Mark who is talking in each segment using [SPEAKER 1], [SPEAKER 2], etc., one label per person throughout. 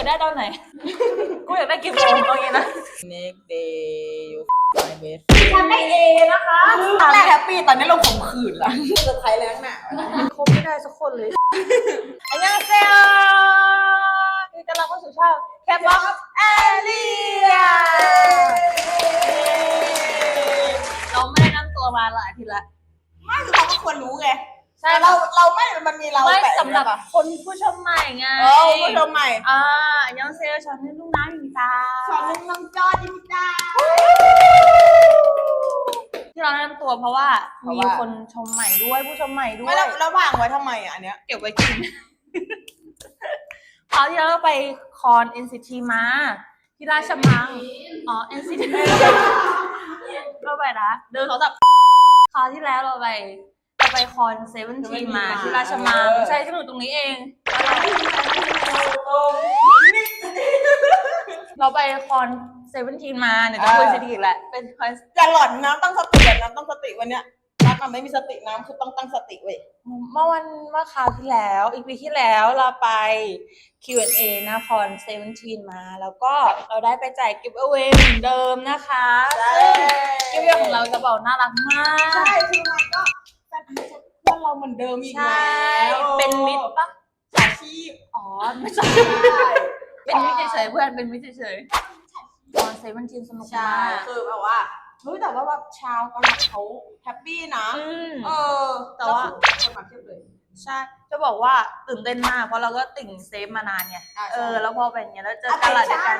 [SPEAKER 1] อยากได้ตอนไหน กูอยากได้กี่โมงตรงนี้นะ
[SPEAKER 2] next day you my best
[SPEAKER 1] ฉันได้เอนะคะ
[SPEAKER 2] ตอนแรกแฮปปี้ตอนนี้เราข่มขืนละเซอร์ไพรส์แล้วน่ะ
[SPEAKER 1] คบไม่ได้สักคนเลยอันยังเซลนี่กำลังเข้าสู่ช่องแคปบ็อกเอเลียเราไม่ได้นั่งตัวมาหลายอาทีละ
[SPEAKER 2] ไม่คือเขาก็ควรรู้ไง
[SPEAKER 1] ใช่
[SPEAKER 2] แต่เราเราไม่ มันมีเรา
[SPEAKER 1] ไม่
[SPEAKER 2] แปะ
[SPEAKER 1] สำหรับ
[SPEAKER 2] อยู่นะ
[SPEAKER 1] คนผู้ชมใหม่ไง
[SPEAKER 2] เออผู้ชมใหม่
[SPEAKER 1] อ่าอันยังเซลชอนให้ลูกน้ำอยู่จ้า
[SPEAKER 2] สอนน้องจอจิมจ้า
[SPEAKER 1] ที่เราแนะนำตัวเพราะว่า
[SPEAKER 2] เพราะ
[SPEAKER 1] มี
[SPEAKER 2] ว่า
[SPEAKER 1] คนชมใหม่ด้วยผู้ชมใหม่ด้ว
[SPEAKER 2] ไม่
[SPEAKER 1] ย
[SPEAKER 2] แล้วแล้ววางไว้ทำไมอะอันเนี้ย
[SPEAKER 1] เก็บไว้กินคราวที่แล้วเราไปคอน NCT มาที่ราชมัง อ๋อ NCT เราไปนะเดินเขาแบบคราวที่แล้วเราไปเรา ไปคอนเซเว่นทีมาที่ราชมังใช่ที่หนูตรงนี้เอง เราไปคอนเซเว่นทีมาเนี่ยจะคุยสถิติอีกแหละเป็นคอน
[SPEAKER 2] อย่าหล่อนน้ำตั้งสติอะน้ำตั้งสติวันเนี้ยรักมันไม่มีสติน้ำคือต้องตั้งสติเว้ย
[SPEAKER 1] เมื่อวันเมื่อคราวที่แล้วอีกปีที่แล้วเราไป Q&A หน้าคอนเซเว่นทีมา แล้วก็เราได้ไปจ่ายกิฟต์เอาไว้เหมือนเดิมนะคะซึ่งกิฟต์เอาของเราจะบอกน่ารักมาก
[SPEAKER 2] ใช่คือมันก็ แฟนเพื่อนเราเหมือนเดิมอีก
[SPEAKER 1] ใช่
[SPEAKER 2] แล้ว
[SPEAKER 1] เป็นมิตรปะ
[SPEAKER 2] อาชีพ
[SPEAKER 1] อ๋อ ไม่ใช่ เป็นมิตรเฉยๆเพื่อน เป็นมิตรเฉยๆตอนเซเว่นทีสนุก
[SPEAKER 2] ใช่
[SPEAKER 1] มาก
[SPEAKER 2] คือแบบว่าเฮ้ยแต่ว่าแบบชาวกะหลัดเขาแฮปปี้นะ
[SPEAKER 1] อืม
[SPEAKER 2] เออ
[SPEAKER 1] แต่ว่า
[SPEAKER 2] คนมาเทียบเลย
[SPEAKER 1] ใช่ จะบอกว่าตื่นเต้นมากเพราะเราก็ติ่งเซฟมานานไง
[SPEAKER 2] อ่าใช่
[SPEAKER 1] เออ แล้วพอเป็นอย่างเงี้ยแล้วเจอกันหลาดด้วยกัน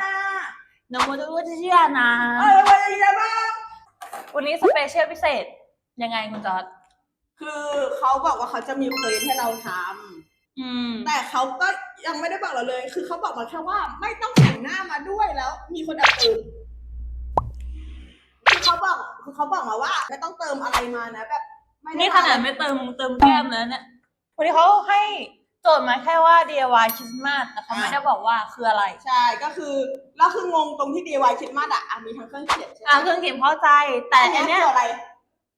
[SPEAKER 1] นโมตุวัชเชียนะ
[SPEAKER 2] เออวันนี้นะบ้าง
[SPEAKER 1] วันนี้สเปเชียลพิเศษ ยังไงคุณจอร์ด
[SPEAKER 2] คือเขาบอกว่าเขาจะมีเควสให้เราท
[SPEAKER 1] อืมำ
[SPEAKER 2] แต่เขาก็ยังไม่ได้บอกเราเลย คือเขาบอกมาแค่ว่าไม่ต้องแต่งหน้ามาด้วยแล้ว มีคนแอบเติมคือเขาบอกคือเขาบอกมาว่า ไม่ต้องเติมอะไรมานะแบบไม่ได้
[SPEAKER 1] นี่ขนาดไม่เติมเติมแก้มเลยเนี่ย วันนี้เขาให้โจทย์มาแค่ว่า DIY คริสต์มาสแต่เขาไม่ได้บอกว่าคืออะไร
[SPEAKER 2] ใช่ก็คือแล้วคืองงตรงที่ DIY คิดมาดอะอะมีทั้งเครื่องเขียนใช่ไหม
[SPEAKER 1] อ่าเครื่องเขียนเข้าใจ แต่
[SPEAKER 2] อัน
[SPEAKER 1] อัน
[SPEAKER 2] เนี้
[SPEAKER 1] เนี้
[SPEAKER 2] ย
[SPEAKER 1] ย
[SPEAKER 2] คืออะไร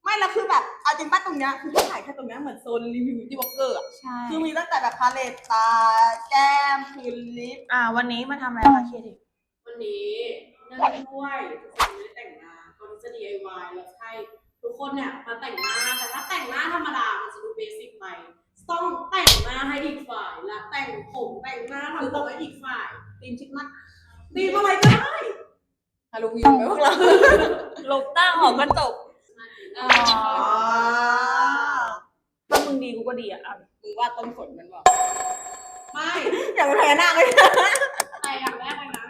[SPEAKER 2] ไม่แล้วคือแบบเอาจริงป้าตรงเนี้ยคือเขาถ่ายแค่ตรงเนี้ยเหมือนโซนรีวิวที่วอลเกอร์อะ
[SPEAKER 1] ใช่
[SPEAKER 2] คือมีตั้งแต่แบบพาเลตตา แก้มคือลิป
[SPEAKER 1] อ่า วันนี้มาทำอะไรคะเคที
[SPEAKER 3] วันนี้เนื่องด้วยทุกคนไม่ได้แต่งหน้าคนที่จะ DIY แล้วให้ทุกคนเนี่ยมาแต่งหน้าแต่ถ้าแต่งหน้าธรรมดามันจะดูเบสิกไป ต้องแต่งหน้าให้อีกฝ่ายและแต่งผมแต่งหน้าทำผมให้อีกฝ่าย
[SPEAKER 2] ตีมชิดมาก
[SPEAKER 3] ตีมอะไรก็ได้
[SPEAKER 2] ฮาโลวีนไหมพวกเรา
[SPEAKER 1] ลบหน้าหอกกันตก
[SPEAKER 3] อ๋อ
[SPEAKER 1] ถ้ามึงดีกูก็ดีอะอะ
[SPEAKER 2] มึงว่าต้นฝนมันบอก
[SPEAKER 3] ไม่
[SPEAKER 2] อย่างแพ้หน้าเลย
[SPEAKER 3] แต่อย่างแรกเลยนะ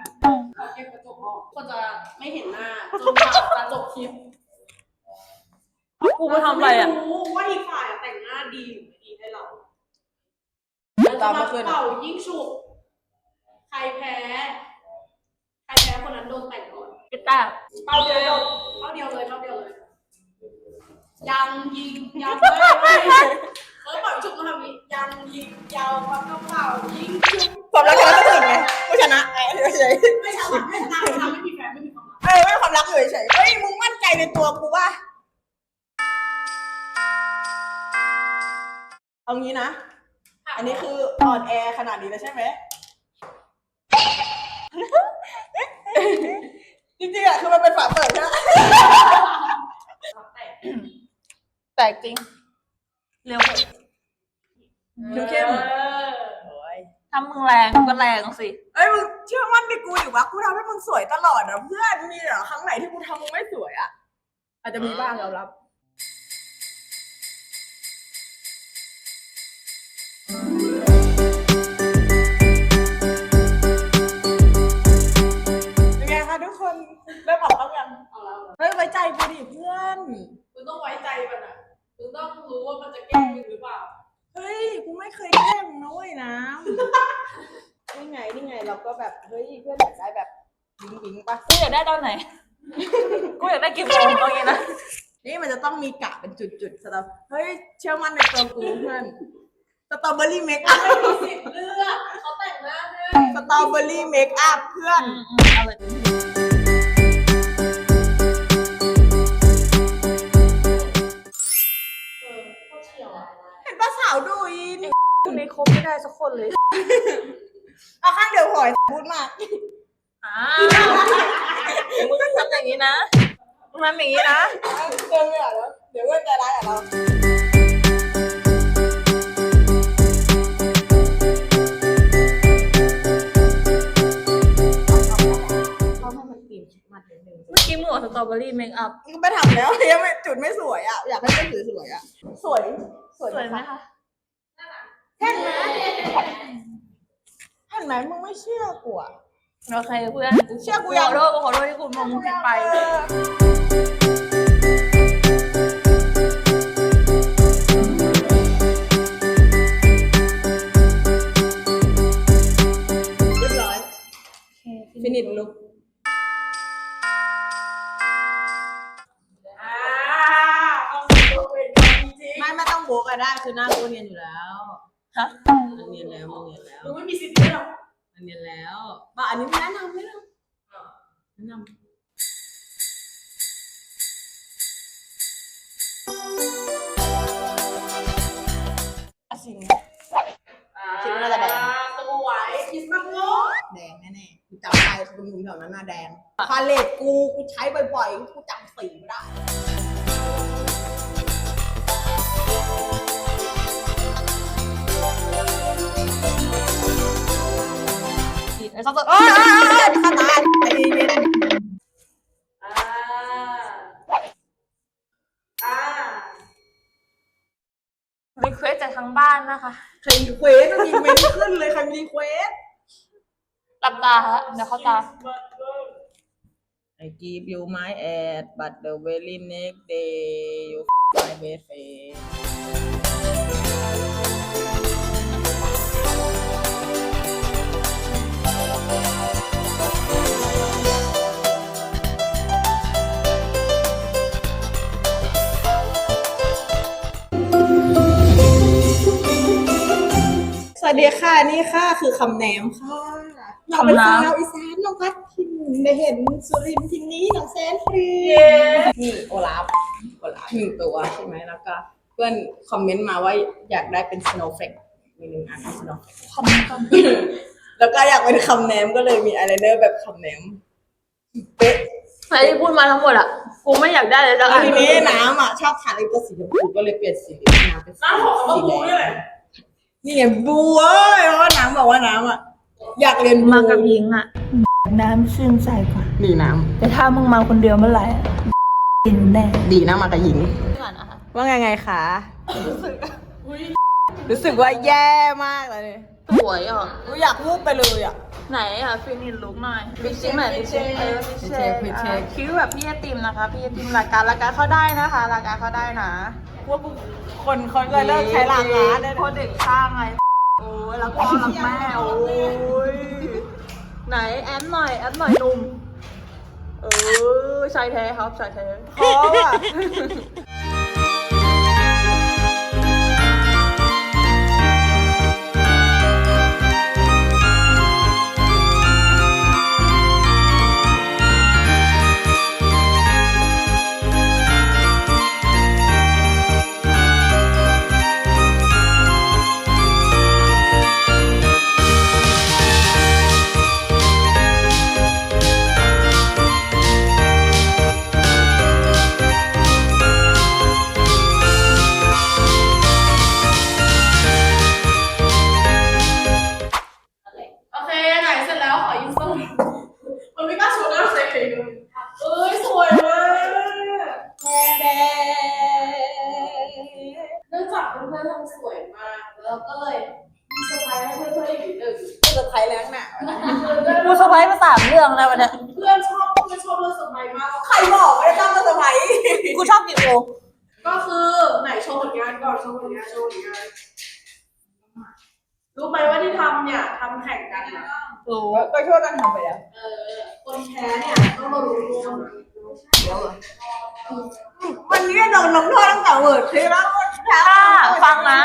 [SPEAKER 3] ขอเก็บกระจกออกคนจะไม่เห็นหน้าจนกว่าจะจบคลิป
[SPEAKER 1] กูมาทำอะไรอะ
[SPEAKER 3] ม่รู้ว่าอีกฝ่ายอะแต่งหน้าดีหรือไม่ดีให้เรา
[SPEAKER 2] ตามมาคืน
[SPEAKER 3] เป่ายิ่งฉุกใครแพ้ ใครแพ้คนนั้นโดนแต่งก่อน
[SPEAKER 1] กีตาร์
[SPEAKER 3] เป่าเดียวเป่าเดียวเลยเป่าเดียวเลย ยังยิงยาวไม่ไม่เออป่าฉุกก็ทำนี้ยังยิงยาวปากกระเป๋ายิงฉุก
[SPEAKER 2] ความรักชนะก็ถึงไงผู้ชนะไอ้เฉย
[SPEAKER 3] ไม่ฉลาดไม่ฉลาดไม่ฉลาไม่มีแฟนไม่มีความรัก
[SPEAKER 2] เออไม่ความรักอยู่เฉยเฮ้ยมึงมั่นใจในตัวกูว่าเอางี้นะ อันนี้คืออ่อนแอขนาดนี้แล้วใช่ไหมจริงๆอะคือมันเป็นฝาเปิดใช่ไหม
[SPEAKER 3] แต่
[SPEAKER 1] แตกจริง เร็วเถอะ
[SPEAKER 2] ดูเข้ม
[SPEAKER 3] เออ
[SPEAKER 2] โอ้ย
[SPEAKER 1] ถ้ามึงแรงกูก็แรงสิ
[SPEAKER 2] เอ้ยมึงเชื่อมั่นในกูอยู่วะกูทำให้มึงสวยตลอดอะเพื่อนมีเหรอครั้งไหนที่กูทำมึงไม่สวยอะอาจจะมีบ้างยอมรับ เป็นไงคะทุกคนเริ่มออกแล้วยัง
[SPEAKER 3] เอาแล้ว
[SPEAKER 2] เฮ้ยไว้ใจกูดิเพื่อน
[SPEAKER 3] คุณต้องไว้ใจมันอะคุณต้องรู้ว่ามันจะแกล้งคุณหรือเปล่า
[SPEAKER 2] เฮ้ยกูไม่เคยแกล้งนะเว้ยน้ำนี่ไงนี่ไงเราก็ แบบเฮ้ยเพื่อนอยากได้แบบบิงบิงปะ
[SPEAKER 1] กูอยากได้ตอนไหน กูอยากได้กี่โมงตรงนี้นะ
[SPEAKER 2] นี่มันจะต้องมีกะเป็นจุดๆสำหรับเฮ้ยเชื่อมั่นในตัวกูเพื่อนสตรอเบอรี่เมคอัพ
[SPEAKER 3] ไม่มีสิทธิ์เลือกเขาแต่งหน้าให้
[SPEAKER 2] สตรอเบอรี่เมคอัพเพื่อน
[SPEAKER 1] อืมอืมเอาเลย
[SPEAKER 3] เออเขาเฉียวอะ
[SPEAKER 2] เห็นปะสาวดุยนี่
[SPEAKER 1] กูนี้คบไม่ได้สักคนเลย
[SPEAKER 2] เอาข้างเดียวพอพูดมาก
[SPEAKER 1] อ้าวมึงทำอย่างนี้นะมึงทำอย่างนี้นะ
[SPEAKER 2] เดินไม่ออกแล้วเดี๋ยวเพื่อนจะร้ายกับเราเขาให้มันตีมมาถึงหนึ่ง
[SPEAKER 1] เมื่อกี้มึงบอกสตรอเบอรี่เมคอัพ
[SPEAKER 2] ก็ไปทำแล้วยังไม่จุดไม่สวยอะอยากให้เป็นสวยๆอะสวยสวย
[SPEAKER 1] สวยไหมคะ
[SPEAKER 2] เห็นไหม เห็นไหมมึงไม่เชื่อกูอะ
[SPEAKER 1] โอเคเพื่อน
[SPEAKER 2] เชื่อกู
[SPEAKER 1] ข
[SPEAKER 2] ยั
[SPEAKER 1] องโทษกูขอโทษที่กูมองมึงผิดไป
[SPEAKER 2] เออ
[SPEAKER 3] จำ
[SPEAKER 2] ได้
[SPEAKER 3] คื
[SPEAKER 2] อมึงแถวนั้นหน้าแดงพาเลตกูกูใช้บ่อยๆกูจำสีไม่ได้
[SPEAKER 1] ไอ้ซอสเอ้ย
[SPEAKER 2] ข้าตาใจเย็น
[SPEAKER 3] อ่า อ่า
[SPEAKER 1] รีเควสจากทางบ้านนะคะ
[SPEAKER 2] ใครรีเควสมันยิงไม่ขึ้นเลยใครมีรีเควส
[SPEAKER 1] หลับตาฮะเดี๋ยวเขาตา
[SPEAKER 2] I give you my ad but the very next day you my best friend สวัสดีค่ะ นี่ค่ะ คือคำแหนมค่ะ เราเป็นสาวอีสานน้องพัดทินได้เห็นสุรินทร์ทินนี้น้องแซนฟรีนี่โอลาฟโอลาฟหนึ่งตัวใช่ไหมแล้วก็เพื่อนคอมเมนต์มาว่าอยากได้เป็นสโนว์เฟกมีหนึ่งอันสโนว์เฟก
[SPEAKER 1] คอมเมนต์ก่อน
[SPEAKER 2] แล้วก็อยากเป็นคำแหนมก็เลยมีอายไลเนอร์แบบคำแหนมเป๊ะ
[SPEAKER 1] ไอ้ที่พูดมาทั้งหมดอะกูไม่อยากได้เลยสัก
[SPEAKER 2] แล้ว
[SPEAKER 1] อัน
[SPEAKER 2] ทีนี้น้ำอะชอบทานไอ้ตัวสีชมพูก็เลยเปลี่ยนสีน้ำเป็น
[SPEAKER 3] น้ำของส
[SPEAKER 2] สี
[SPEAKER 3] บู่
[SPEAKER 2] แด
[SPEAKER 3] นี่แหละ
[SPEAKER 2] งนี่ไงบูเอ้ยเพราะว่าน้ำบอกว่าน้ำอะ อยากเรียนบู
[SPEAKER 1] มากับยิงอะ น้ำชื่นใจกว่า
[SPEAKER 2] นี่น้
[SPEAKER 1] แต่ถ้ามึงมาคนเดียวเมื่อไหร่อะกินแน่ำ
[SPEAKER 2] ดีนะมากับหญิง
[SPEAKER 1] ก่อนนะคะ
[SPEAKER 2] ว่าไงไงคะรู้สึกว่าแย่มากเลย
[SPEAKER 1] สวยอะ
[SPEAKER 2] กูอยากวูบไปเลยอะ
[SPEAKER 1] ไหนอะฟินิชลุกหน่อยฟิชเช็คหน่อยฟิชเช็คเออฟิช
[SPEAKER 2] ฟิชเช็
[SPEAKER 1] เช็
[SPEAKER 2] ค
[SPEAKER 1] ค
[SPEAKER 2] ฟิชเช็ค
[SPEAKER 1] คิ้วแบบพี่ไอติมนะคะ พี่ไอติมรายการรายการเขาได้นะคะรายการเขาได้นะ
[SPEAKER 2] ว่าคนคนก็เลิกใช้ล้างร้านได้
[SPEAKER 1] โคเด็กข้างไง โอ้ยแล้วพ่อรักแม่โอ้ยไหนแอปหน่อยแอปหน่อยหนุ่มเออชายแท้ครับชายแท้
[SPEAKER 2] คออะ
[SPEAKER 3] กูส
[SPEAKER 1] บายมาสามเรื่องแล้ววันเนี้ย
[SPEAKER 3] เพื่อนชอบเพื่อนชอบเรื่องเซอร์ไพรส์มาก
[SPEAKER 2] ใครบอกไม่ได้ตั้งเซอร์ไพรส์
[SPEAKER 1] กูชอบกินโอ
[SPEAKER 3] ก็คือไหนโชว์ผลงานก่อนโชว์ผลงานโชว์ผลงานรู้ไหมว่าที่ทำเนี่ยทำแข่งกันอะ
[SPEAKER 1] รู้
[SPEAKER 2] ก็ช่วยกันทำไปแล้ว
[SPEAKER 3] เออคนแพ้เนี่ยต้องมารู้โทษ
[SPEAKER 2] วันนี้โดนลงโทษตั้งแต่เวิร์ดใช่ไหม
[SPEAKER 1] ถ้าฟังนะ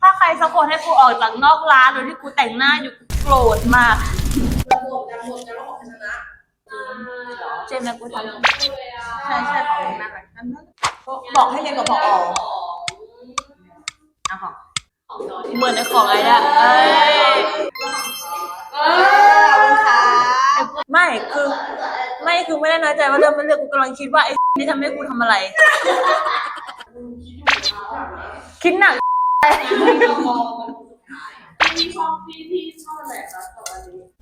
[SPEAKER 1] ถ้าใครสักคนให้กูออกจากนอกร้านโดยที่กูแต่งหน้าอยู่โกรธมาก
[SPEAKER 3] จะบวกจะบวกจะต้องออกชนะ
[SPEAKER 1] เจมส์นะกูทำ
[SPEAKER 3] ใช่ใช่ของนั่นแหละ
[SPEAKER 2] บอกให้เรียนกับพออะของ
[SPEAKER 3] ของ
[SPEAKER 1] เหมือนในของไอ้เนี่ยเอ้ย
[SPEAKER 2] ขอบคุณค่ะ
[SPEAKER 1] ไม่คือไม่คือไม่ได้น้อยใจว่าเรื่องไม่เรื่องกูกำลังคิดว่าไอ้นี่ทำให้กูทำอะไร คิดหนัก
[SPEAKER 3] พี่ชอบพี่พี่ชอบอะไรครับตอนนี้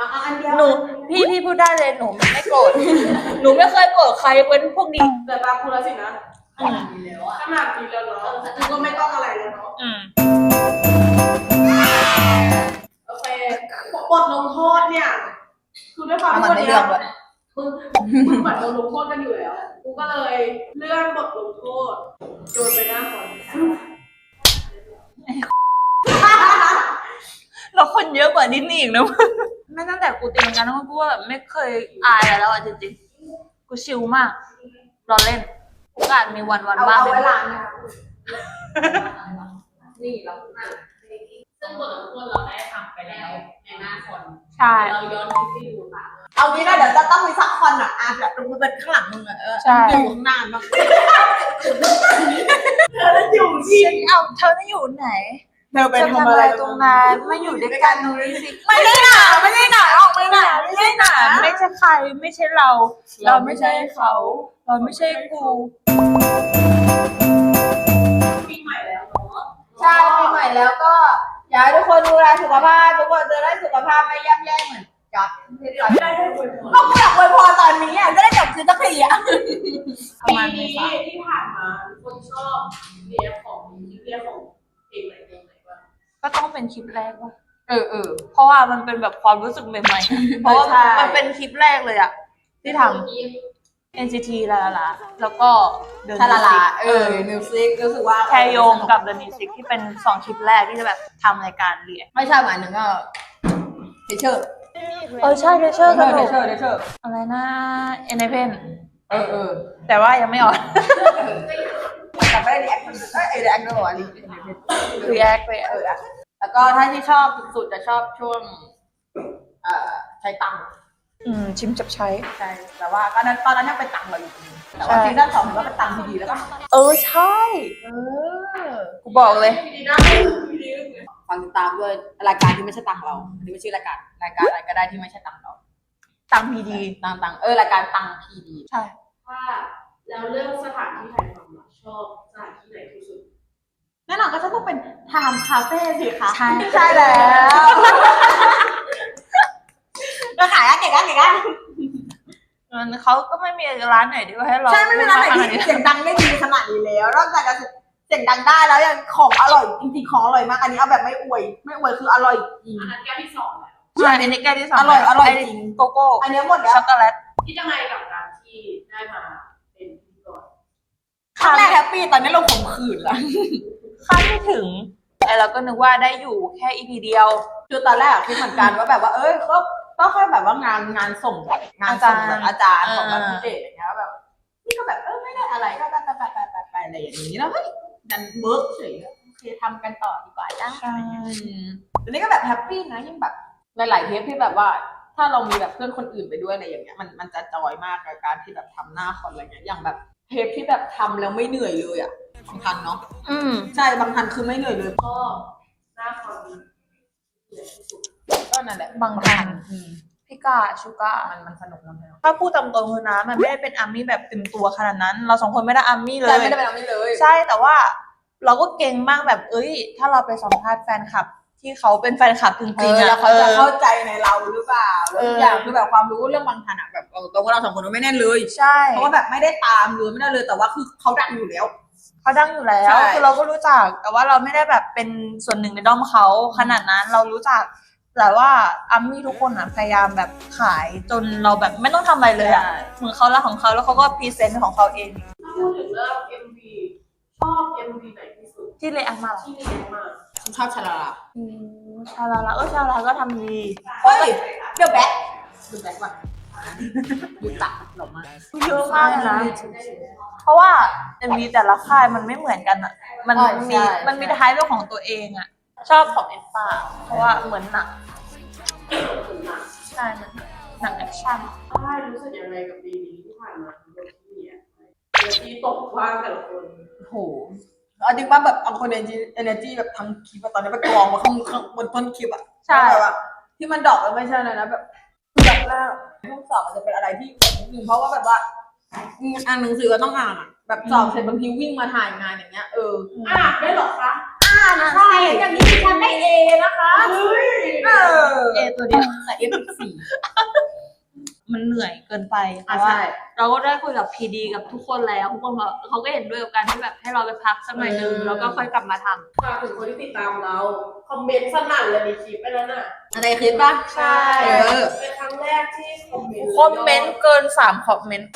[SPEAKER 2] อะอะอันเดียว
[SPEAKER 1] หนูพี่พี่พูดได้เลยหนูไม่โกรธหนูไม่เคยโกรธใครเป็นพวกนี้
[SPEAKER 3] แต่ตามคุณแล้วสินะ
[SPEAKER 1] อืม
[SPEAKER 3] ขนาดนี้แล้วเนาะคุณก็ไม่ต้องอะไรแล้วเนาะ
[SPEAKER 1] อืม
[SPEAKER 3] โอเคบทลงโทษเนี่ยคือด้วยความ
[SPEAKER 2] เอา
[SPEAKER 3] ที่
[SPEAKER 2] มัน
[SPEAKER 3] วัน
[SPEAKER 2] ได้
[SPEAKER 3] เนี้
[SPEAKER 2] เรื่
[SPEAKER 3] ย
[SPEAKER 2] องด้วย
[SPEAKER 3] มึงมึงเหมือนโดนลงโทษกันอยู่แล้วกูก็เลยเลื่อนบทลงโทษโยนไปหน้าคอน
[SPEAKER 1] เราคนเยอะกว่านิดนี่อีกนะ ไม่ตั้งแต่กูตีลังกาทั้งกูว่าแบบไม่เคยอายอะไรแล้วอะจริงๆ กูชิลมาก รอเล่นโอกาสมีวันวัน
[SPEAKER 2] เอา
[SPEAKER 1] บ้าง
[SPEAKER 2] เอา
[SPEAKER 1] ไหม
[SPEAKER 2] ไว้ล้างนะคะ
[SPEAKER 3] นี่เราซึ่งบทลงโทษเราได้ทำไปแล้วในหน้าคอน
[SPEAKER 1] ใช่
[SPEAKER 3] เราย้อนคลิปให้ดูค่ะ
[SPEAKER 2] เอางี้นะเดี๋ยวจะต้องมีสักคนอะอะแบบมึงเป็นข้างหลังมึงอะเออ
[SPEAKER 1] ใช่
[SPEAKER 2] อยู่ข้างหน้าบ้าง
[SPEAKER 3] อยู่ที่
[SPEAKER 1] ฉันเอาเธอจะอยู่ไหน
[SPEAKER 2] เธอไป
[SPEAKER 1] จะ
[SPEAKER 2] ทำ
[SPEAKER 1] ทำ
[SPEAKER 2] อะ
[SPEAKER 1] อะไรไรตรงนั้นมาอยู่ด้วยกันตรงนี้สิ
[SPEAKER 2] ไม่ได้หนาไม่ได้หนาออกไม่หนา
[SPEAKER 1] ไม่ใช่หนาไม่ใช่ใครไม่ใช่เรา เราไม่ใช่เขา เราไม่ใช่กู
[SPEAKER 3] ปีใหม่แล้วเนาะ
[SPEAKER 2] ใช่ปีใหม่แล้วก็อยากให้ทุกคนดูแลสุขภาพทุกคนจะได้สุขภาพไม่ย่ำแย่เหมือนจับที่เรา
[SPEAKER 3] ได้ให้อวยพร
[SPEAKER 2] ก็อยากอวยพรตอนนี้อะจะได้จบซีซั่นสี่อะ
[SPEAKER 1] ประมาณ
[SPEAKER 3] ปี
[SPEAKER 1] นี้
[SPEAKER 3] นี้ที่ผ่านมาทุกคนชอบเรียกของเรียกของเพลงไหนเพลงไหนบ้าง
[SPEAKER 1] ก็ต้องเป็นคลิปแรกว่ะ
[SPEAKER 2] เออเออ
[SPEAKER 1] เพราะว่ามันเป็นแบบความรู้สึกใหม่ๆ เพราะว่า
[SPEAKER 2] ใช่
[SPEAKER 1] มันเป็นคลิปแรกเลยอะที่ทำ NCT ลาลาลาแล้วก็เดิน
[SPEAKER 2] ชาลาลาเออมิวสิกรู้สึกว่า
[SPEAKER 1] แคโยงกับเดนิสิกที่เป็นสองคลิปแรกที่จะแบบทำรายการเรียน
[SPEAKER 2] ไม่ใช่หมายถึงก็เทเชอร์
[SPEAKER 1] เออใช่เทเชอร์สนุก
[SPEAKER 2] เทเชอร์เทเชอร์
[SPEAKER 1] อะไรนะเอเนเพน
[SPEAKER 2] เออเออ
[SPEAKER 1] แต่ว่ายังไม่ออก
[SPEAKER 2] แต่ไม่ได้รีแอคเอ้ยรีแอคด้วยเหรอรี
[SPEAKER 1] รีแอคไป
[SPEAKER 2] เอออะแล้วก็ถ้าที่ชอบสุดๆจะชอบช่วง เอ่อใช้ตังค์
[SPEAKER 1] อืมชิมจับใช้
[SPEAKER 2] ใช่แต่ว่าตอนนั้นตอนนั้นยังเป็นตังค์เราอยู่แต่ว่า
[SPEAKER 1] ใช่
[SPEAKER 2] ซีซั่นสองถือว่าเป็นตังค์ที่ดีแล้วป่ะ
[SPEAKER 1] เออใช่
[SPEAKER 2] เออ
[SPEAKER 1] กูบอกเลย
[SPEAKER 3] ดีนะดีดี
[SPEAKER 2] ฟังติดตามด้วยรายการที่ไม่ใช่ตังค์เราอันนี้ไม่ใช่รายการรายการอะไรก็ได้ที่ไม่ใช่ตังค์เรา
[SPEAKER 1] ตังพีดี
[SPEAKER 2] ตังค์ตังค์เออรายการตังค์พีดี
[SPEAKER 1] ใช่
[SPEAKER 3] ว่าแล้วเรื่องสถานที่ถ่ายทำ อะชอบสถานที่ไหนที่สุด
[SPEAKER 2] แน่นอนก็จะต้องเป็นไทม์คาเฟ่สิคะ
[SPEAKER 1] ใช่
[SPEAKER 2] ใช่แล้วก็ขายอะเก่งอะเก่งอะ
[SPEAKER 1] มันเขาก็ไม่มีร้านไหนที่ว่าให้เรา
[SPEAKER 2] ใช่ไม่มีร้านไหน
[SPEAKER 1] พูดมกขด
[SPEAKER 2] ที่เสียงดังได้ดีขนาดนี้แล้วนอกจากจะเสียงดังได้แล้วยังของอร่อยจริงๆของอร่อยมากอันนี้เอาแบบไม่อวย ไม่อวยคืออร่อยจริง
[SPEAKER 3] อันนั้นแก้วที่สองแล้ว
[SPEAKER 1] ใช่อันนี้แก้วที่สอง
[SPEAKER 2] อร่อยอร่อย
[SPEAKER 1] ไจ
[SPEAKER 2] ริง
[SPEAKER 1] โกโก้
[SPEAKER 2] อันนี้หมดแล้ว
[SPEAKER 1] ช็อกโกแลต
[SPEAKER 3] คิดยังไงกับการที่ได้มาเป็นพิธีกร
[SPEAKER 2] ครั้งแรกแฮปปี้ตอนนี้เราข่มขืนละ
[SPEAKER 1] คาดไม่ถึงไอเราก็นึกว่าได้อยู่แค่ EP เดียว
[SPEAKER 2] คือตอนแรกอะคิดเหมือนกันว่าแบบว่า เอ้ยก็ก็ค่อยแบบว่างานงานส่งงานส่งแบบอาจารย์ของแบบพิเศษอย่างเงี้ยแบบนี่ก็แบบเออไม่ได้อะไรก็ไปไปไปไปไปไปอะไรอย่างนี้แล้วเฮ้ยดันเบิร์กเฉยโอเคทำกันต่อดีกว่าจ้า
[SPEAKER 1] ใช่
[SPEAKER 2] อันนี้ก็แบบแฮปปี้นะยิ่งแบบหลายๆเทปที่แบบว่า ถ้าเรามีแบบเพื่อนคนอื่นไปด้วยอะไรอย่างเงี้ยมันมันจะจอยมากกับการที่แบบทำหน้าคอนอะไรเงี้ยอย่างแบบ เทปที่แบบทำแล้วไม่เหนื่อยเลยอะบางทันเนาะ
[SPEAKER 1] อืม
[SPEAKER 2] ใช่บางทันคือไม่เหนื่อยเลย
[SPEAKER 3] ก็หน้าความดีใหญ่ที่สุด
[SPEAKER 2] ก็นั่นแหละ
[SPEAKER 1] บางทัน
[SPEAKER 2] อืม
[SPEAKER 1] พี่กาชูกา
[SPEAKER 2] มันมันสนุกมันสนุก
[SPEAKER 1] ถ้าพูดตามตรงคือนะมันไม่ได้เป็นอาร์มี่แบบเต็มตัวขนาดนั้น เราสองคนไม่ได้อาร์มี่เล
[SPEAKER 2] ใช่
[SPEAKER 1] ย
[SPEAKER 2] ไม่ได้เป็นอะไรเลย
[SPEAKER 1] ใช่แต่ว่าเราก็เก่งมากแบบเอ้ย ถ้าเราไปสัมภาษณ์แฟนคลับ ที่เขาเป็นแฟนคลับจ
[SPEAKER 2] เอ
[SPEAKER 1] ริง
[SPEAKER 2] อ
[SPEAKER 1] ๆ
[SPEAKER 2] แล้
[SPEAKER 1] อะ
[SPEAKER 2] วเขาจะเข้าใจในเราหรือเปล่าแล้วทุก
[SPEAKER 1] เออ
[SPEAKER 2] อ
[SPEAKER 1] อย่าง
[SPEAKER 2] คือแบบความรู้เรื่องบางทันอะแบบเออตรงว่าเราสองคนก็ไม่แน่นเลย
[SPEAKER 1] ใช่
[SPEAKER 2] เพราะว่าแบบไม่ได้ตามเลยไม่ได้เลยแต่ว่าคือเขาดังอยู่แล้ว
[SPEAKER 1] เขาดังอยู่แล้ว
[SPEAKER 2] ใช่
[SPEAKER 1] คือเราก็รู้จัก แต่ว่าเราไม่ได้แบบเป็นส่วนหนึ่งในด้อมเขาขนาดนั้นเรารู้จัก แต่ว่าอาร์มี่ทุกคนอะพยายามแบบขายจนเราแบบไม่ต้องทำอะไรเลยอะเหมือนเขาละของเขาแล้วเขาก็พรีเซนต์ของเขาเอง
[SPEAKER 3] ถ้าพูดถึงเรื่อง MV ชอบ MV ไหนที่สุด
[SPEAKER 1] ที่เลยอักมาเหรอ
[SPEAKER 3] ที่เรียนมา
[SPEAKER 2] ฉัน ชอบชาลาลา
[SPEAKER 1] อืมชาลาลาเออชาลาลาก็ทำดี
[SPEAKER 2] เฮ้ยเดี๋ยวแบ็คดูแบ็คว่ะดูตักหล่อมาก
[SPEAKER 1] เยอะมากเลยนะ เพราะว่าเอ็มวีแต่ละค่ายมันไม่เหมือนกันอะ มัน
[SPEAKER 2] อ๋อ
[SPEAKER 1] มี
[SPEAKER 2] ใช่
[SPEAKER 1] มันมีท้ายเป็นของตัวเองอะ ชอบของเอ็นป้าเพราะว่าเหมือนหนังใช่มันหนังแอคชั่น
[SPEAKER 3] ใช่รู้สึกยังไงกับปีนี้ที่ผ่านมาทั้งหมดที่เนี่ยเดี๋ยวปีตกว่างแต่ละคน
[SPEAKER 2] โอ้โหก็ เอาจริงว่าแบบเอาคนเอเนจีเอเนจีแบบทั้งคลิปอะตอนนี้ไปกองมาข้างข้างบนต้นคลิปอะ
[SPEAKER 1] ใช่
[SPEAKER 2] แบบว่าที่มันดรอกแล้วไม่ใช่เลยนะแบบแบบแรกห้องสอบมันจะเป็นอะไรที่แบบนิดนึงเพราะว่าแบบว่าอืมอ่านหนังสือก็ต้องอ่านอะแบบสอบเสร็จบางทีวิ่งมาถ่ายงานอย่างเงี้ยเออ
[SPEAKER 3] อ่านได้เหรอคะ
[SPEAKER 2] อ่านใช่อย่างนี้ดิฉันได้เอนะคะ
[SPEAKER 3] เฮ้ย
[SPEAKER 2] เออ
[SPEAKER 1] เอตัวเดียว
[SPEAKER 2] แต่เอฟสี่
[SPEAKER 1] มันเหนื่อยเกินไป
[SPEAKER 2] อะ
[SPEAKER 1] แต่ว่า
[SPEAKER 2] ใช่
[SPEAKER 1] เราก็ได้คุยกับพีดีกับทุกคนแล้วทุกคนบอกเขาก็เห็นด้วยกับการที่แบบให้เราไปพักสักหน่อยนึง
[SPEAKER 2] เออ
[SPEAKER 1] แล้วก็ค่อยกลับมาทำ
[SPEAKER 3] ฝากถึงคนที่ติดตามเรา คอมเมนต์สนั่นเลยในคลิปไปแล้วน่ะ
[SPEAKER 2] อะไรคลิปปะ
[SPEAKER 1] ใช่
[SPEAKER 2] เออ
[SPEAKER 3] เป็นครั้งแรกที่คอมเมนต์
[SPEAKER 1] คอมเมนต์เกินสามคอมเมนต์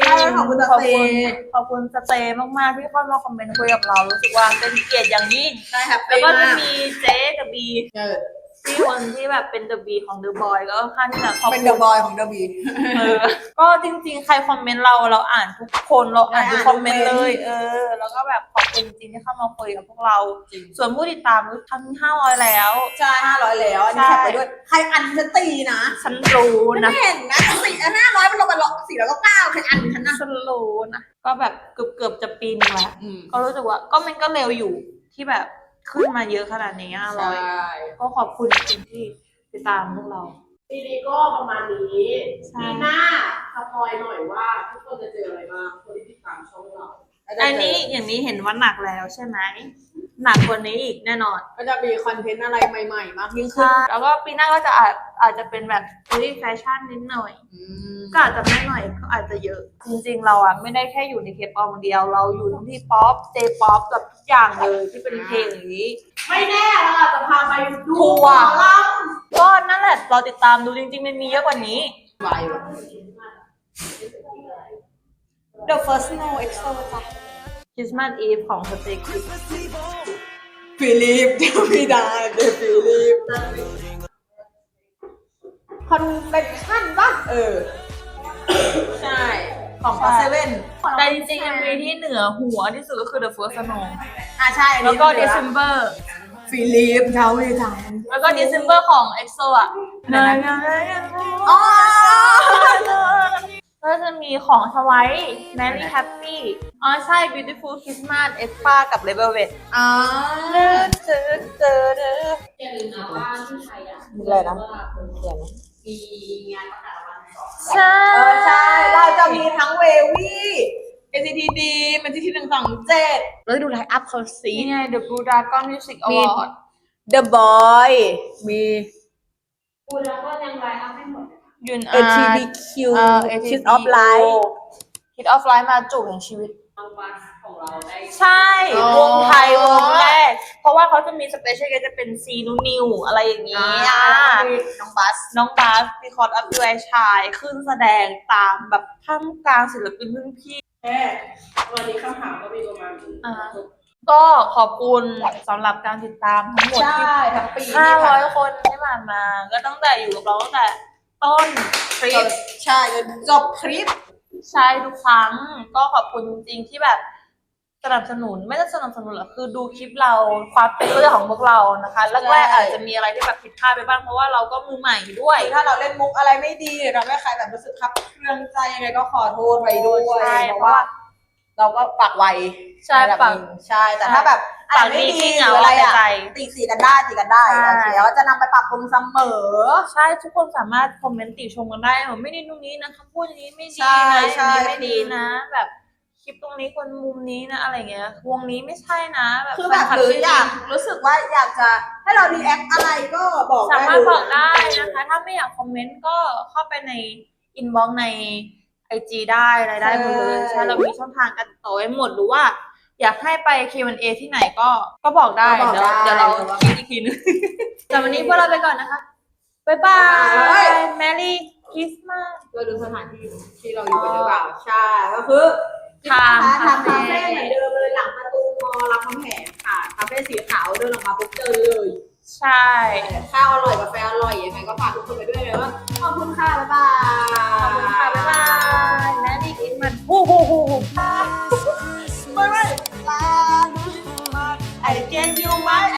[SPEAKER 2] ใช่ขอบคุณ
[SPEAKER 1] ข
[SPEAKER 2] ส
[SPEAKER 1] อบ
[SPEAKER 2] เต
[SPEAKER 1] คุณ
[SPEAKER 2] ย์
[SPEAKER 1] ขอบคุณสเตย์มากๆที่เข้ามาคอมเมนต์คุยกับเรารู้สึกว่าเป็นเกียรติอย่างยิ่ง
[SPEAKER 2] ใช่แฮป
[SPEAKER 1] แล้ว
[SPEAKER 2] ปี้
[SPEAKER 1] ก็จะ
[SPEAKER 2] มาก
[SPEAKER 1] มีเจ๊กับบี
[SPEAKER 2] เออ
[SPEAKER 1] ที่คนที่แบบเป็นเดอะบีของเดอะบอยก็ค่อนข้างที่จะขอบ
[SPEAKER 2] เป็น
[SPEAKER 1] คุ
[SPEAKER 2] เด
[SPEAKER 1] ณ
[SPEAKER 2] อะบอยของเดอะบี
[SPEAKER 1] เออก็จริงๆ ใครคอมเมนต์เราเราอ่านทุกคนเราอ่านทุก
[SPEAKER 2] อ่าน
[SPEAKER 1] คอมเมนต์
[SPEAKER 2] ทุก
[SPEAKER 1] เล
[SPEAKER 2] เมนต์
[SPEAKER 1] ยเออ แล้วก็แบบขอบคุณจริงๆที่เข้ามาคุยกับพวกเรา
[SPEAKER 2] จริง
[SPEAKER 1] ส่วนผู้ติดตามรู้ทั้งห้าร้อยแล้ว
[SPEAKER 2] ใช่ห้าร้อยแล้วอันนี้
[SPEAKER 1] ใช่
[SPEAKER 2] แคปไปด้วย ใครอันฉันตีนะ
[SPEAKER 1] ฉันรู้นะ
[SPEAKER 2] ไม่เห็นนะสี่ห้าร้อยมันลงมาลงสี่ร้อยก็เก้าใครอันฉันนะ
[SPEAKER 1] ฉันรู้นะ ก็แบบเกือบเกือบๆจะปีนึงแล้ว
[SPEAKER 2] อืม
[SPEAKER 1] ก็รู้สึกว่าก็มันก็เร็วอยู่ที่แบบ ขึ้นมาเยอะขนาดนี้ห้าร้อย ก็ขอบคุณจริงๆที่ติดตามพวกเรา
[SPEAKER 3] ปีนี้ก็ประมาณนี้
[SPEAKER 1] ใช่
[SPEAKER 3] ปีหน้าสปอยหน่อยว่าทุกคนจะเจออะไรบ้างคนที่ติดตามช่องเรา
[SPEAKER 1] อันนี้อย่างนี้เห็นว่าหนักแล้วใช่ไหมหนักกว่านี้อีกแน่นอน
[SPEAKER 2] ก็จะมีคอนเทนต์อะไรใหม่ๆ มากยิ่งขึ้น
[SPEAKER 1] ใช่แล้วก็ปีหน้าก็จะอาจอาจจะเป็นแบบซีรีส์แฟชั่นนิดหน่อย
[SPEAKER 2] อืม
[SPEAKER 1] ก็อาจจะไม่หน่อยก็อาจจะเยอะ จริงๆ เราอะไม่ได้แค่อยู่ในเคป๊อปอย่างเดียว เราอยู่ทั้งที่ป๊อปเจป๊อปกับทุกอย่างเลยที่เป็นเพลงอย่างนี้
[SPEAKER 3] ไม่แน่เราอาจจะพาไปดู
[SPEAKER 1] ทัวร์
[SPEAKER 3] หมอล
[SPEAKER 1] ก็นั่นแหละเราติดตามดูจริงๆมันมีเยอะกว่านี้
[SPEAKER 2] ไวว่ะ The first snow exo จ้ะ
[SPEAKER 1] Christmas Eve ของสเต็ก
[SPEAKER 2] ฟิลิปเดวิดาเดฟิลิปคอนเวนชั่นป่ะ เออ ใช่ ของ
[SPEAKER 1] ใช่
[SPEAKER 2] เซเว่น
[SPEAKER 1] แต่จริงๆ MV ที่เหนือหัวที่สุดก็คือ The First Snow
[SPEAKER 2] อะใช่อัน
[SPEAKER 1] แล้ว
[SPEAKER 2] นี้
[SPEAKER 1] ก็
[SPEAKER 2] เหลือ
[SPEAKER 1] December
[SPEAKER 2] ฟิลิปเดวิดา
[SPEAKER 1] แล้วก็ December ของ EXO อะ
[SPEAKER 2] อ๋อ
[SPEAKER 1] ก็จะมีของสไว Merry Happy อ๋อใช่ Beautiful Christmas e s p a กับ Rebel Vet
[SPEAKER 2] อ๋อ
[SPEAKER 1] เจอเจอเจอเจอ
[SPEAKER 3] อย่าลืมนะว่าที่ไทยอะ
[SPEAKER 2] มีอะไรนะ
[SPEAKER 3] เขียนมีงานประกาศรางวัลสอง
[SPEAKER 1] ใช่
[SPEAKER 2] เออใช่ เราจะมีทั้งเววี่ NCTD มันที่ที่หนึ่งสองเจ็ดแล้วดูไลน์อัพเขาสิ
[SPEAKER 1] นี่ไง The Blue Dragon Music Award
[SPEAKER 2] The Boy มี
[SPEAKER 3] กูแล้วก็ยังไลน์อัพไม่หมดเล ยนะ
[SPEAKER 1] ยุน
[SPEAKER 2] ATBQ
[SPEAKER 1] เอ่อ
[SPEAKER 2] Kiss of Life
[SPEAKER 1] Kiss of Life มาจุถึงชีวิต
[SPEAKER 3] รางวัลของเราได้
[SPEAKER 1] ใช่
[SPEAKER 2] อ๋อ
[SPEAKER 1] วงไทยวงแรก เพราะว่าเขาจะมีสเปเชียลจะเป็นซีนูนิวอะไรอย่างนี้
[SPEAKER 2] อ่า
[SPEAKER 1] อะ
[SPEAKER 2] น้องบัส
[SPEAKER 1] น้องบาสพีคอร์ดอัพยูไอชายขึ้นแสดงตามแบบท่ามกลางศิลปินรุ่นพี่
[SPEAKER 3] แค่วันนี้คำถามก็มีประมาณนี้
[SPEAKER 1] อ่า ก็ขอบคุณสำหรับการติดตามทั้งหมดที่
[SPEAKER 2] ใช่ทั้งปี
[SPEAKER 1] ห้า
[SPEAKER 2] ที่
[SPEAKER 1] ร้
[SPEAKER 2] ผ่า
[SPEAKER 1] อนยคนที่ผ่านมา ก็ตั้งแต่อยู่กับเราตั้งแต่ ต้นคลิป
[SPEAKER 2] ใช่จนจบคลิป
[SPEAKER 1] ใช่ทุกครั้งก็ขอบคุณจริงๆที่แบบสนับสนุนไม่ได้สนับสนุนหรอกคือดูคลิปเราความเป็นเรื่องของพวกเรานะคะแรกๆ
[SPEAKER 2] ใช่
[SPEAKER 1] อาจจะมีอะไรที่แบบผิดพลาดไปบ้างเพราะว่าเราก็มือใหม่ด้วย
[SPEAKER 2] ถ้าเราเล่นมุกอะไรไม่ดีหรือทำให้ใครแบบรู้สึกครับเครื่องใจยังไงก็ขอโทษไว้ด้วย
[SPEAKER 1] ใช่
[SPEAKER 2] เพราะว่า เราก็ปากไว
[SPEAKER 1] ใช่
[SPEAKER 2] ระดับ
[SPEAKER 1] ปาก
[SPEAKER 2] หนึ่งใช่แต่ถ้าแบบ อะไรไม่ดี
[SPEAKER 1] ขี้
[SPEAKER 2] ห
[SPEAKER 1] เห
[SPEAKER 2] รื
[SPEAKER 1] งา
[SPEAKER 2] ออะไรอะ
[SPEAKER 1] ใจ
[SPEAKER 2] ตีสีกันได้ตีกันได้
[SPEAKER 1] ใช่
[SPEAKER 2] โอเคแล้วก็จะนำไปปรับปรุงเสมอ
[SPEAKER 1] ใช่ทุกคนสามารถคอมเมนต์ติชมกันได้ว่าไม่ดีตรงนี้นะคำพูดอย่างนี้ไม่ดี
[SPEAKER 2] ใช่
[SPEAKER 1] นะ
[SPEAKER 2] ใช่
[SPEAKER 1] อย่างนี้ไม่ดีนะ แบบคลิปตรงนี้คนมุมนี้นะอะไรเงี้ยวงนี้ไม่ใช่นะ แบบ
[SPEAKER 2] คือแบบ
[SPEAKER 1] ฟนคลั
[SPEAKER 2] หรือ
[SPEAKER 1] จงๆ
[SPEAKER 2] อยากรู้สึกว่าอยากจะให้เรารีแอคอะไรก็บอก
[SPEAKER 1] สา
[SPEAKER 2] ได้
[SPEAKER 1] มารถ
[SPEAKER 2] เลย
[SPEAKER 1] บอกได้นะคะ ถ้าไม่อยากคอมเมนต์ก็เข้าไปในอินบ็อกในไอจีได้อะไรได้หมดเลยใช่เรามีช่องทางการติดต่อไว้หมดหรือว่า อยากให้ไป Q&A ที่ไหนก็ก็บอกได้เดี๋ยวเดี๋ยวเราคิดอีกทีนึง แต่วันนี้พวกเราไปก่อนนะคะบายบายแมรี่คริสต์มาส
[SPEAKER 2] เราดูสถานที่ที่เราอยู่กันหรือเปล่า ใช่ ก็คือ
[SPEAKER 1] ทามคาเฟ่
[SPEAKER 2] เหมือนเดิมเลยหลังประตูมอรับคำแหงค่ะ คาเฟ่สีขาวเดินออกมาปุ๊บเจอเลย
[SPEAKER 1] ใช่
[SPEAKER 2] ข้าวอร่อยกาแฟอร่อยยังไงก็ฝากทุกคนไปด้วยเลยว่าขอบคุณค่ะบายบาย ขอบคุณค่ะบายบา
[SPEAKER 1] ยแมรี่คริสต์มาสฮู้ฮู้ฮู้ฮู้
[SPEAKER 2] Bye bye